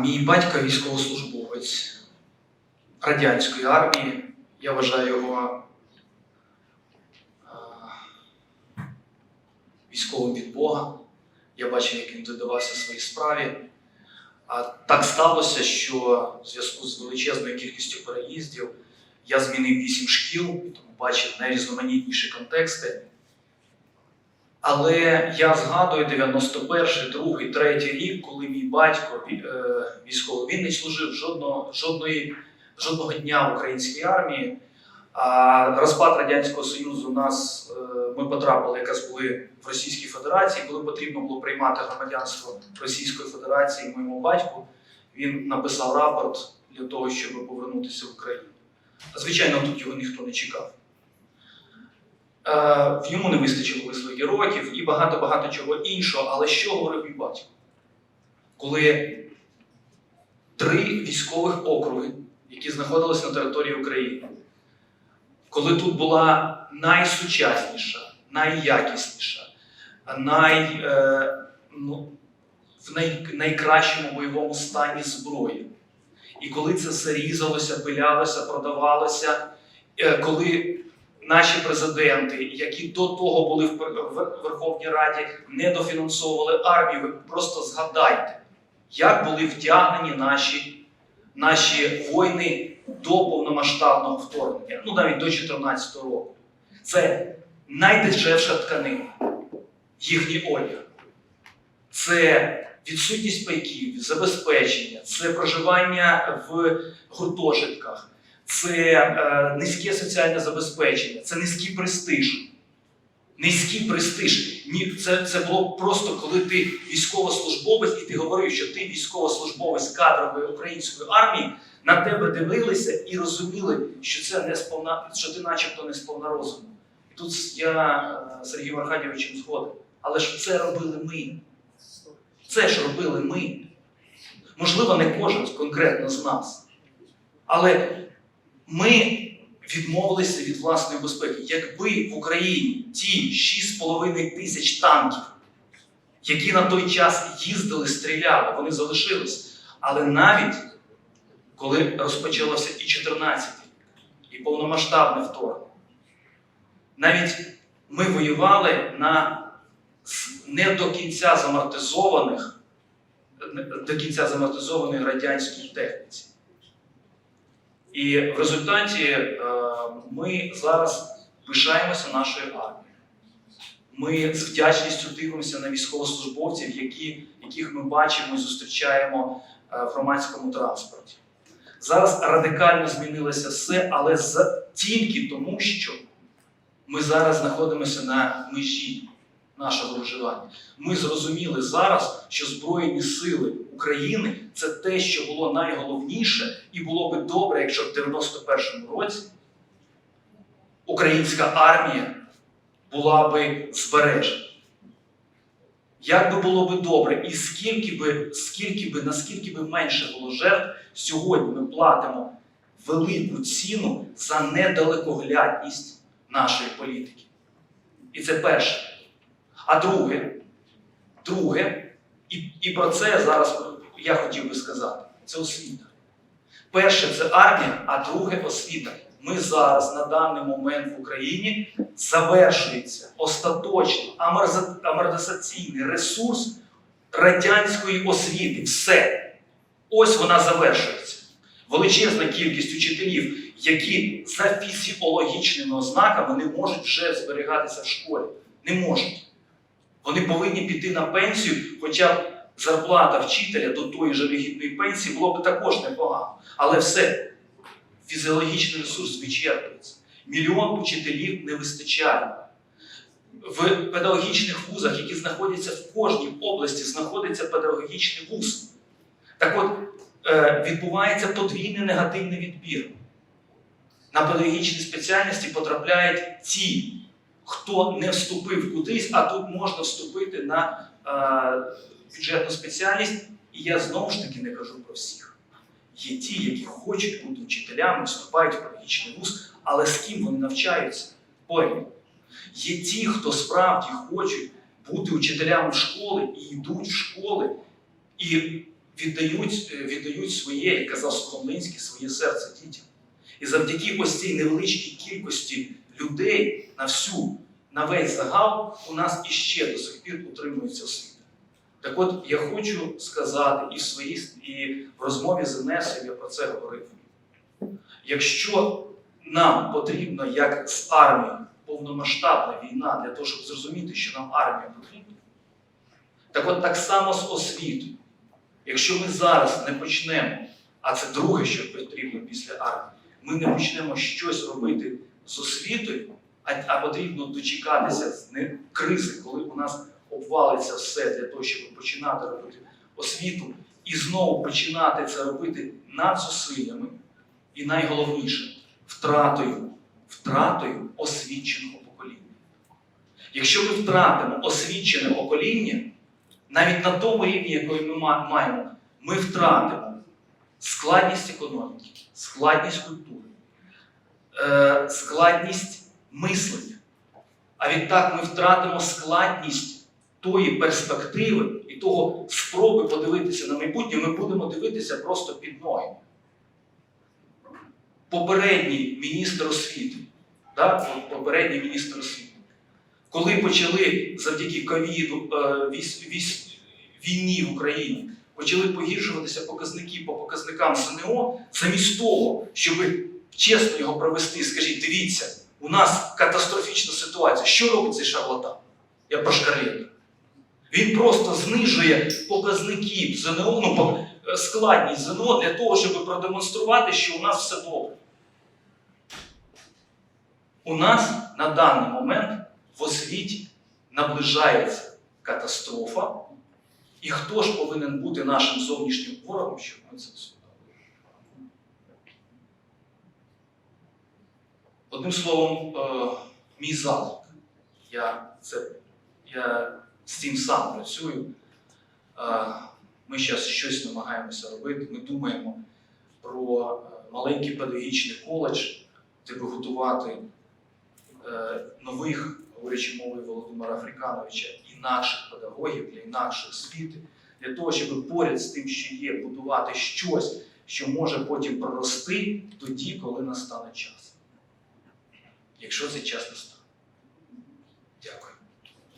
Мій батько військовослужбовець радянської армії. Я вважаю його військовим від Бога. Я бачив, як він додавався своїй справі. А так сталося, що в зв'язку з величезною кількістю переїздів я змінив вісім шкіл, тому бачив найрізноманітніші контексти. Але я згадую 91, 2, 3 рік, коли мій батько е, військовий, він не служив жодного, жодної, жодного дня в українській армії. А розпад Радянського Союзу нас е, ми потрапили якраз були в Російській Федерації, коли потрібно було приймати громадянство Російської Федерації моєму батьку. Він написав рапорт для того, щоб повернутися в Україну. Звичайно, тут його ніхто не чекав. Е, в йому не вистачило вислуги років і багато-багато чого іншого. Але що говорив мій батько? Коли три військових округи, які знаходилися на території України, коли тут була найсучасніша, найякісніша, най, е, ну, в най, найкращому бойовому стані зброї. І коли це все різалося, пилялося, продавалося, е, коли наші президенти, які до того були в Верховній Раді, не дофінансовували армію, ви просто згадайте, як були втягнені наші, наші воїни до повномасштабного вторгнення, ну навіть до 2014 року. Це найдешевша тканина, їхній одяг. Це відсутність пайків, забезпечення, це проживання в гуртожитках, це е, низьке соціальне забезпечення, це низький престиж. Низький престиж. Ні, це, це було просто коли ти військовослужбовець, і ти говорив, що ти військовослужбовець кадрової української армії, на тебе дивилися і розуміли, що це не сповна, що ти начебто не сповна розуму. І тут я е, з Сергієм Аркадійовичем згоден. Але ж це робили ми. Це ж робили ми. Можливо, не кожен конкретно з нас. Але ми відмовилися від власної безпеки. Якби в Україні ті 6,5 тисяч танків, які на той час їздили, стріляли, вони залишились. Але навіть коли розпочалося і 14 і повномасштабне вторгнення, навіть ми воювали на не до кінця замортизованих, до кінця замортизованої радянській техніці. І в результаті е, ми зараз пишаємося нашою армією. Ми з вдячністю дивимося на військовослужбовців, які, яких ми бачимо і зустрічаємо е, в громадському транспорті. Зараз радикально змінилося все, але тільки тому, що ми зараз знаходимося на межі нашого виживання. Ми зрозуміли зараз, що Збройні сили України це те, що було найголовніше, і було би добре, якщо в 91-му році українська армія була би збережена. Як би було би добре, і скільки би, скільки би, наскільки би менше було жертв, сьогодні ми платимо велику ціну за недалекоглядність нашої політики. І це перше. А друге, друге, і, і про це зараз я хотів би сказати, це освіта. Перше це армія, а друге освіта. Ми зараз на даний момент в Україні завершується остаточний аморза- амортизаційний ресурс радянської освіти. Все. Ось вона завершується. Величезна кількість учителів, які за фізіологічними ознаками не можуть вже зберігатися в школі. Не можуть. Вони повинні піти на пенсію, хоча зарплата вчителя до тої ж гідної пенсії було б також непогано. Але все, фізіологічний ресурс вичерпується. Мільйон учителів не вистачає. В педагогічних вузах, які знаходяться в кожній області, знаходиться педагогічний вуз. Так от, е, відбувається подвійний негативний відбір. На педагогічні спеціальності потрапляють ті, хто не вступив кудись, а тут можна вступити на е, бюджетну спеціальність. І я знову ж таки не кажу про всіх. Є ті, які хочуть бути вчителями, вступають в педагогічний вуз, але з ким вони навчаються? Поряд. Є ті, хто справді хочуть бути учителями в школи і йдуть в школи, і віддають, е, віддають своє, як казав Сухомлинський, своє серце дітям. І завдяки ось цій невеличкій кількості людей на всю, на весь загал, у нас іще до сих пір утримується освіта. Так от я хочу сказати і в своїй і в розмові з Інесою я про це говорив. Якщо нам потрібно, як з армією, повномасштабна війна для того, щоб зрозуміти, що нам армія потрібна, так от так само з освітою. Якщо ми зараз не почнемо, а це друге, що потрібно після армії, ми не почнемо щось робити з освітою, а, а потрібно дочекатися не- кризи, коли у нас обвалиться все для того, щоб починати робити освіту, і знову починати це робити над зусиллями, і найголовніше втратою, втратою освіченого покоління. Якщо ми втратимо освічене покоління, навіть на тому рівні, який ми маємо, ми втратимо складність економіки, складність культури, е, складність мислення. А відтак ми втратимо складність тої перспективи і того спроби подивитися на майбутнє, ми будемо дивитися просто під ноги. Попередній міністр освіти, да? попередній міністр освіти, коли почали завдяки ковіду е, війні в Україні, почали погіршуватися показники по показникам ЗНО, замість того, щоб чесно його провести, скажіть, дивіться, у нас катастрофічна ситуація. Що робить цей шарлатан? Я про Шкарлєта. Він просто знижує показники ЗНО, ну, складність ЗНО для того, щоб продемонструвати, що у нас все добре. У нас на даний момент в освіті наближається катастрофа, і хто ж повинен бути нашим зовнішнім ворогом, щоб ми це усвідомили? Одним словом, е, мій заклик. Я, це, я з цим сам працюю. Е, Ми зараз щось намагаємося робити. Ми думаємо про е, маленький педагогічний коледж, де готувати нових, говорячи мовою Володимира Африкановича, інакших педагогів для інакших світи, для того, щоб поряд з тим, що є, будувати щось, що може потім прорости тоді, коли настане час. Якщо цей час настане.